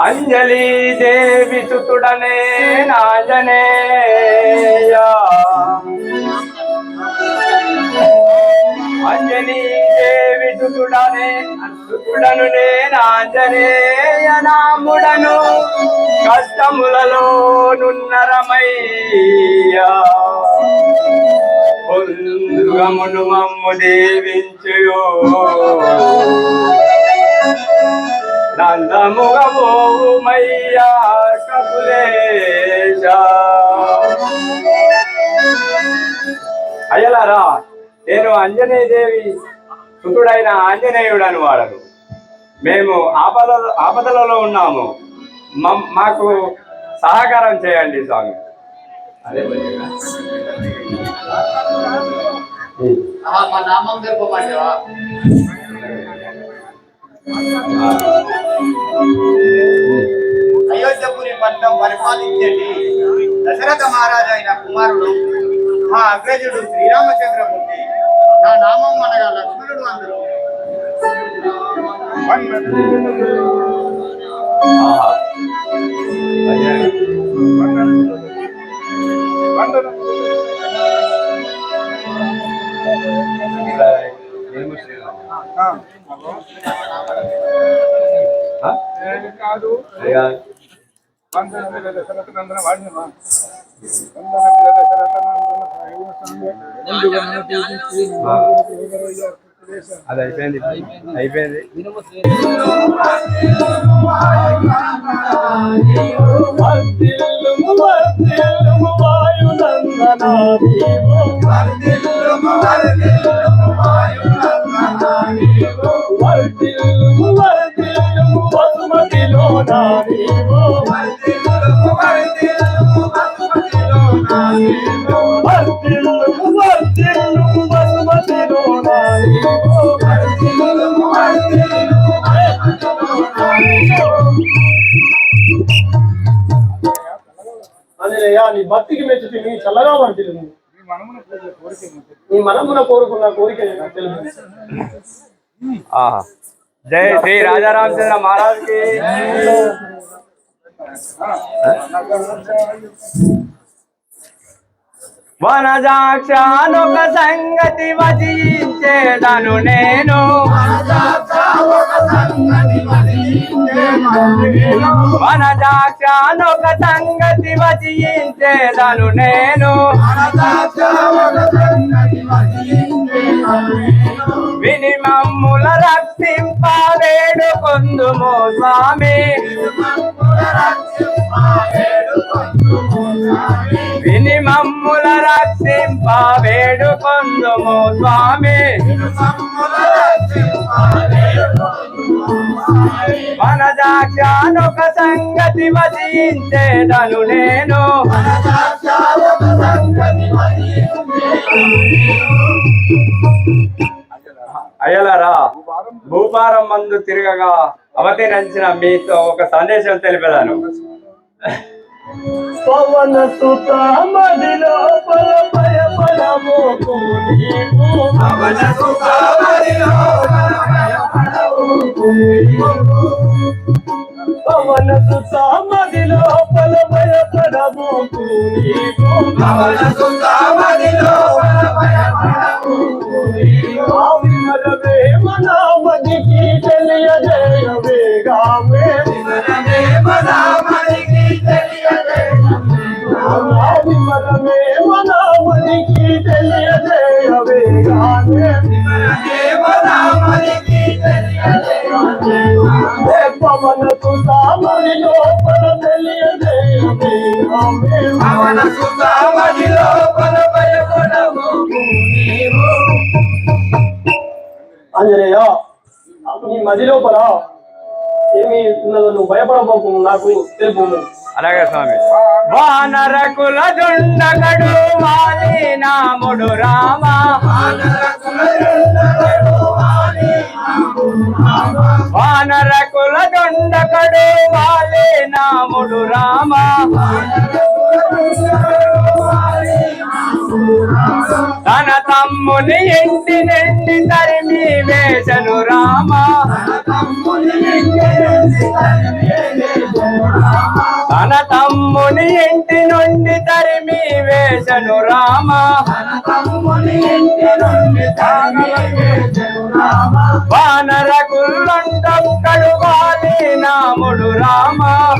అంజలి దేవి సుతుడనే నాజనేయ అంజలి దేవి సుతుడనే సుతుడను నేనాంజనేయ నాముడను కష్టములలో నున్నరమయ్యా. ముందుగమును మమ్ము దేవించయో. నందముగమోమయ్యా కపులేశ. అయ్యలారా నేను అంజనేయదేవి సుతుడైన ఆంజనేయుడని వాడను. మేము ఆపద ఆపదలలో ఉన్నాము. మాకు సహకారం చేయండి స్వామి. అదే నామం అయోధ్యపురి పట్టణం పరిపాలించేటి దశరథ మహారాజు అయిన కుమారుడు మా అగ్రజుడు శ్రీరామచంద్రమూర్తి. నా నామం అనగా లక్ష్మణుడు అందరూ. ఆహా. అది అయిపోయింది అయిపోయింది వర్ధిల్లుము, వర్ధిల్లుము వాయునందనా నీ భక్తికి మెచ్చుతి నీ చల్లగా పడుతుంది నువ్వు ఈ మనమున పూజ కోరిక ఏమిటి? నీ మనమున కోరుకున్న కోరిక నాకు తెలుసు ఆహా. జై శ్రీ రాజారామచంద్ర మహారాజ్కి వనజాక్షానొక సంగతి వదిలించేదను నేను. వనజాక్షానొక సంగతి వదిలించేదను నేను. పొందుము స్వామి విని మమ్ముల రక్షింప వేడుకొందుము స్వామి వనజాక్షానొక సంగతి వచించేదను నేను. అయ్యలారా భూపారం మందు తిరగగా అవతరించిన మీతో ఒక సందేశం తెలిపేదాను పవన సుత మదిలో పల. పవన సుత మదిలో పల. ఆవిమరవే సామరి లోపల తెలియజేయవేగామే ఆంజనేయ నీ మది లోపల ఏమి ఉన్నదో నువ్వు భయపడబోకు నాకు తెలుపు అలాగే స్వామి. వానరకుల దుండగడు వాలి నాముడు రామ. వానరకుల రాముడు నాముడు రామ. తన తమ్ముని ఇంటి నుండి తరిమి వేసను రామ. తన తమ్ముని ఇంటి నుండి తరిమి వేసను రామ. వానర కుల్లంటొక్కడు వాలి నాముడు Uh-huh.